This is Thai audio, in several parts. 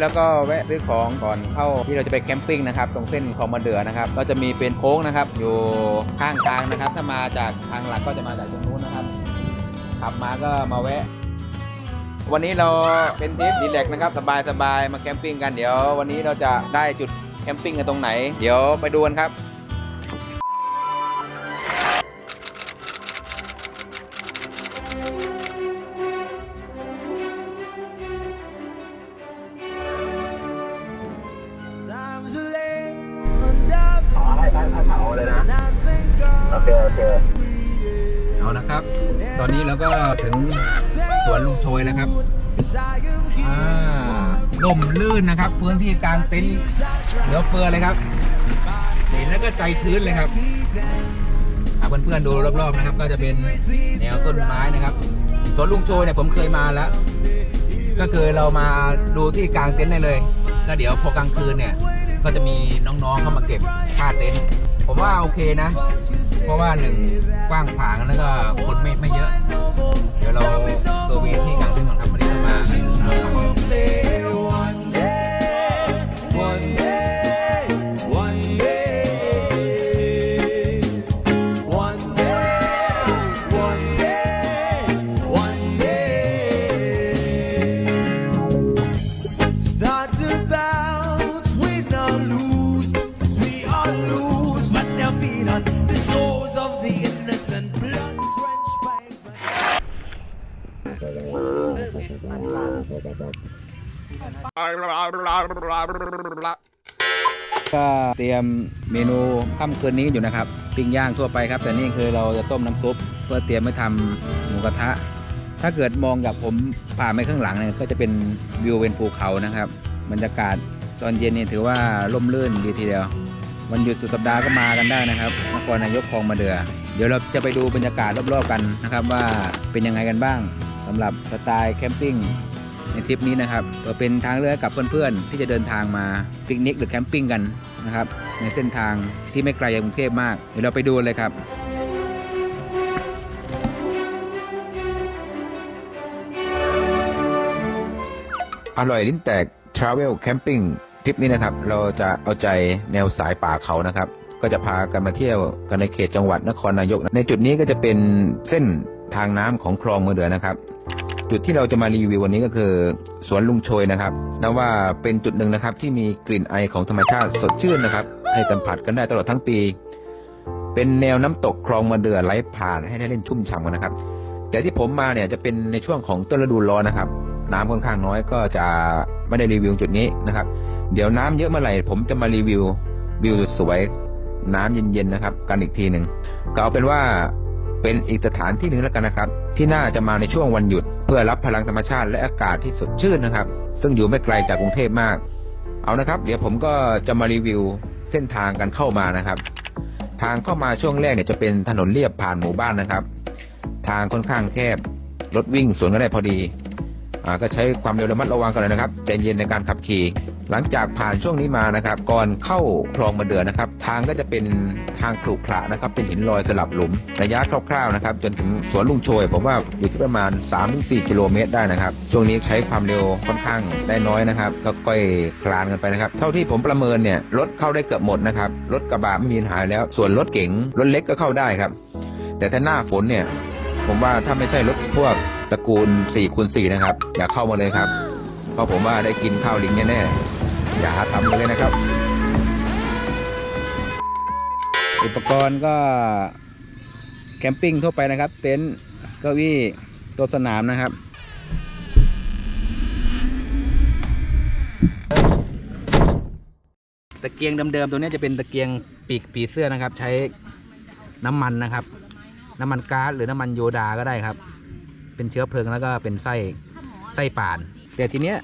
แล้วก็แวะซื้อของก่อนเข้าที่เราจะไปแคมปิ้งนะครับตรงเส้นคลองมาเดือนะครับก็จะมีเป็นโค้งนะครับ อยู่ข้างทางนะครับ ถ้ามาจากทางหลักก็จะมาจากตรงนู้นนะครับขับมาก็มาแวะ วันนี้เราเป็นทริปดีแลกนะครับสบายๆมาแคมปิ้งกันเดี๋ยว วันนี้เราจะได้จุดแคมปิ้งกันตรงไหน เดี๋ยวไปดูกันครับ ตอนนี้เราก็ถึงสวนลุงโชยนะครับล่มลื่นนะครับ พื้นที่กลางเต็นท์เหลือเฟือเลยครับเห็นแล้วก็ใจชื้นเลยครับเพื่อนๆดูรอบๆนะครับ ก็จะเป็นแนวต้นไม้นะครับสวนลุงโชยเนี่ยผมเคยมาแล้ว ก็คือเรามาดูที่กลางเต็นท์ได้เลยแล้วเดี๋ยวพอกลางคืนเนี่ยก็จะมีน้องๆเข้ามาเก็บค่าเต็นท์ผมว่าโอเคนะ เพราะว่าหนึ่งกว้างขวางแล้วก็คน ไม่ ก็เตรียมเมนูค่ำคืนนี้อยู่นะครับ ปิ้งย่างทั่วไปครับ แต่นี่คือเราจะต้มน้ำซุปเพื่อเตรียมไว้ทำหมูกระทะ ถ้าเกิดมองกับผมผ่านไปข้างหลังเนี่ยก็จะเป็นวิวเป็นภูเขานะครับบรรยากาศตอนเย็นนี่ถือว่าร่มรื่นดีทีเดียววันหยุดสุดสัปดาห์ก็มากันได้นะครับนครนายกคลองมาเดือ เดี๋ยวเราจะไปดูบรรยากาศรอบๆกันนะครับว่าเป็นยังไงกันบ้าง สำหรับสไตล์แคมปิ้งในทริปนี้นะครับก็เป็นทางเลือกกับเพื่อนๆ ที่จะเดินทางมาปิกนิกหรือแคมปิ้งกันนะครับ ในเส้นทางที่ไม่ไกลจากกรุงเทพมาก เดี๋ยวเราไปดูเลยครับอร่อยลิ้นแตก Travel Camping ทริปนี้นะครับ เราจะเอาใจแนวสายป่าเขานะครับ ก็จะพากันมาเที่ยวกันในเขตจังหวัดนครนายก ในจุดนี้ก็จะเป็นเส้นทางน้ำของคลองมือเดือนะครับ จุดที่เราจะมารีวิววันนี้ก็คือ สวนลุงโชยนะครับนับว่าเป็นจุดหนึ่งนะครับ ที่มีกลิ่นไอของธรรมชาติสดชื่นนะครับ ให้สัมผัสกันได้ตลอดทั้งปี เป็นแนวน้ำตกคลองมาเดือไหลผ่านให้ได้เล่นชุ่มฉ่ำกันนะครับ แต่ที่ผมมาเนี่ยจะเป็นในช่วงของต้นฤดูร้อนนะครับ น้ำค่อนข้างน้อยก็จะไม่ได้รีวิวจุดนี้นะครับ เดี๋ยวน้ำเยอะเมื่อไหร่ผมจะมารีวิววิวสวยน้ำเย็นๆนะครับ กันอีกทีหนึ่งก็เอาเป็นว่าเป็นอีกสถานที่หนึ่งแล้วกันนะครับ ที่น่าจะมาในช่วงวันหยุด พื่อรับพลังธรรมชาติและอากาศที่สดชื่นนะครับ ซึ่งอยู่ไม่ไกลจากกรุงเทพมาก เอานะครับ เดี๋ยวผมก็จะมารีวิวเส้นทางกันเข้ามานะครับ ทางเข้ามาช่วงแรกเนี่ยจะเป็นถนนเลียบผ่านหมู่บ้านนะครับ ทางค่อนข้างแคบรถวิ่งสวนกันได้พอดีอ่าก็ใช้ความเร็วระมัดระวังกันเลยนะครับใจเย็นในการขับขี่ หลังจากผ่านช่วงนี้มานะครับ ก่อนเข้าคลองมาเดือนะครับ ทางก็จะเป็นทางขรุขระนะครับ เป็นหินลอยสลับหลุม ระยะคร่าวๆนะครับ จนถึงสวนลุงโชยผมว่าอยู่ที่ประมาณ 3-4 กิโลเมตรได้นะครับ ช่วงนี้ใช้ความเร็วค่อนข้างได้น้อยนะครับ ก็ค่อยคลานกันไปนะครับ เท่าที่ผมประเมินเนี่ยรถเข้าได้เกือบหมดนะครับรถกระบะไม่มีปัญหาแล้ว ส่วนรถเก๋งรถเล็กก็เข้าได้ครับ แต่ถ้าหน้าฝนเนี่ย ผมว่าถ้าไม่ใช่รถพวกตระกูล4คูณ4นะครับอย่าเข้ามาเลยครับเพราะผมว่าได้กินข้าวลิงแน่ๆ อย่าทำเลยนะครับ อุปกรณ์ก็แคมปิ้งทั่วไปนะครับ เต็นท์เก้าอี้ตัวสนามนะครับตะเกียงเดิมๆตัวนี้จะเป็นตะเกียงปีกผีเสื้อนะครับ ใช้น้ำมันนะครับ น้ำมันก๊าซหรือน้ำมันโยดาก็ได้ครับ เป็นเชื้อเพลิงแล้วก็เป็นไส้ไส้ป่าน แต่ทีเนี้ย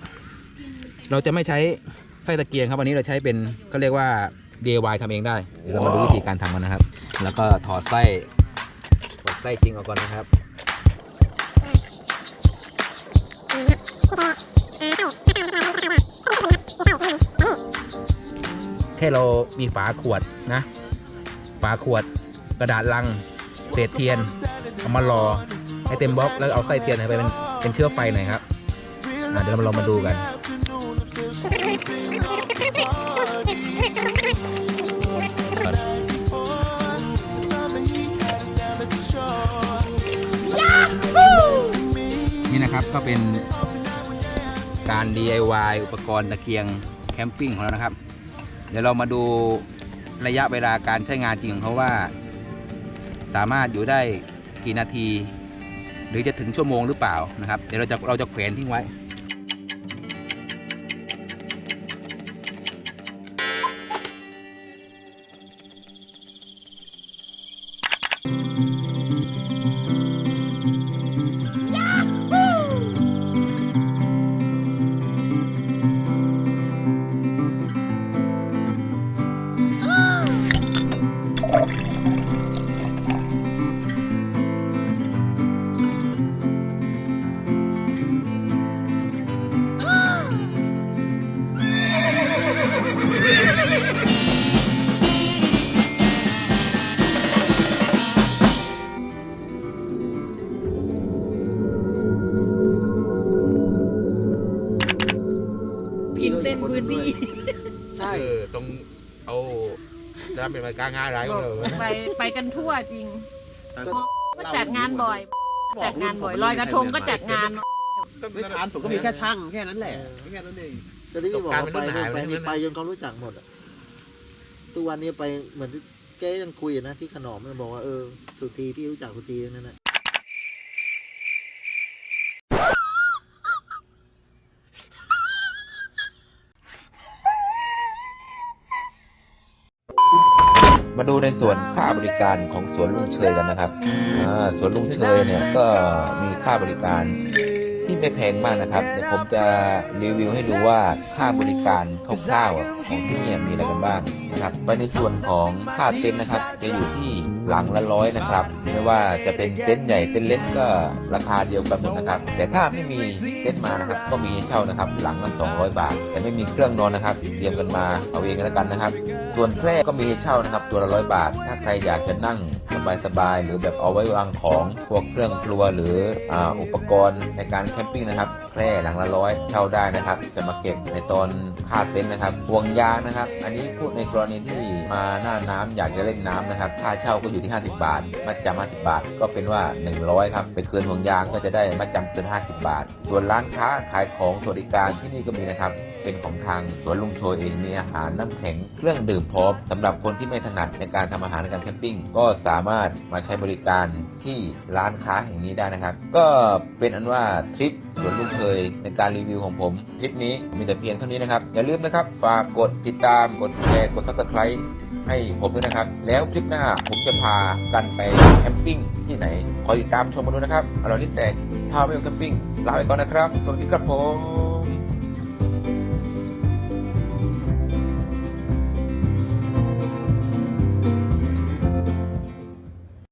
เราจะไม่ใช้ ไส้ตะเกียงครับวันนี้เราใช้เป็นก็เรียกว่า DIY ทำเองได้เดี๋ยวเรามาดูวิธีการทำกันนะครับ แล้วก็ถอดไส้ถอดไส้จริงออกก่อนนะครับแค่เรามีฝาขวดนะ ฝาขวดกระดาษลังเศษเทียนเอามารอให้เต็มบล็อกแล้วเอาไส้เทียนไปเป็นเป็นเชื้อไฟหน่อยครับเดี๋ยวเรามาลองมาดูกัน ก็เป็นการ DIY อุปกรณ์ตะเกียงแคมปิ้งของเรานะครับ เดี๋ยวเรามาดูระยะเวลาการใช้งานจริงของเขาว่า สามารถอยู่ได้กี่นาที หรือจะถึงชั่วโมงหรือเปล่านะครับ เดี๋ยวเราจะเราจะแขวนทิ้งไว้ เออตรงเอาจะเป็นรายการงานอะไรก็เลยไปไปกันทั่วจริงก็จัดงานบ่อย จัดงานบ่อยลอยกระทงก็จัดงานไม่ทานผมก็มีแค่ช่างแค่นั้นแหละแค่นั้นเองก็ที่บอกการว่าเป็นไปรุ่นหายไปไปนี่ไหมไปจนเขารู้จักหมดอะทุกวันนี้ไปเหมือนแกยังคุยอยู่นะที่ขนอมมันบอกว่าเออสุธีพี่รู้จักสุธีนั่นแหละ มาดูในส่วนค่าบริการของสวนลุงเชยกันนะครับอ่าสวนลุงเชยเนี่ยก็มีค่าบริการที่ไม่แพงมากนะครับเดี๋ยวผมจะรีวิวให้ดูว่าค่าบริการคร่าวๆอะของที่เนี่ยมีอะไรกันบ้างนะครับไปในส่วนของค่าเต็นท์นะครับ จะอยู่ที่ หลังละร้อยนะครับ ไม่ว่าจะเป็นเต็นท์ใหญ่เต็นท์เล็กก็ราคาเดียวกันหมดนะครับ แต่ถ้าไม่มีเต็นท์มานะครับ ก็มีเช่านะครับ หลังละ200 บาท แต่ไม่มีเครื่องนอนนะครับ เตรียมกันมาเอาเองกันแล้วกันนะครับ ส่วนแคร่ก็มีเช่านะครับ ตัวละร้อยบาท ถ้าใครอยากจะนั่งสบายๆหรือแบบเอาไว้วางของพวกเครื่องครัวหรืออุปกรณ์ในการแคมปิ้งนะครับแคร่หลังละร้อยเช่าได้นะครับ จะมาเก็บในตอนค่าเต็นท์นะครับห่วงยางนะครับ อันนี้พูดในกรณีที่มาหน้าน้ำอยากจะเล่นน้ำนะครับ ค่าเช่าก็อยู่ที่ 50 บาท มัดจำ50 บาท ก็เป็นว่า 100 ครับ ไปเคืนห่วงยางก็จะได้มัดจำคืน50 บาท ส่วนร้านค้าขายของสวัสดิการที่นี่ก็มีนะครับ เป็นของทางสวนลุงโชยเองมีอาหารน้ำแข็ง เครื่องดื่มพร้อมสำหรับคนที่ไม่ถนัดในการทำอาหารในการแคมปิ้ง ก็สามารถมาใช้บริการที่ร้านค้าแห่งนี้ได้นะครับ ก็เป็นอันว่าทริปสวนลุงเคยในการรีวิวของผมทริปนี้มีแต่เพียงเท่านี้นะครับ อย่าลืมนะครับ ฝากกดติดตามกดแชร์กดซับสไครต์ ให้ผมด้วยนะครับ แล้วคลิปหน้าผมจะพากันไปแคมปิ้งที่ไหน คอยติดตามชมมาดูนะครับอร่อยที่แตกทาวเวลแคมปิ้งลาไปก่อนนะครับ สวัสดีครับผม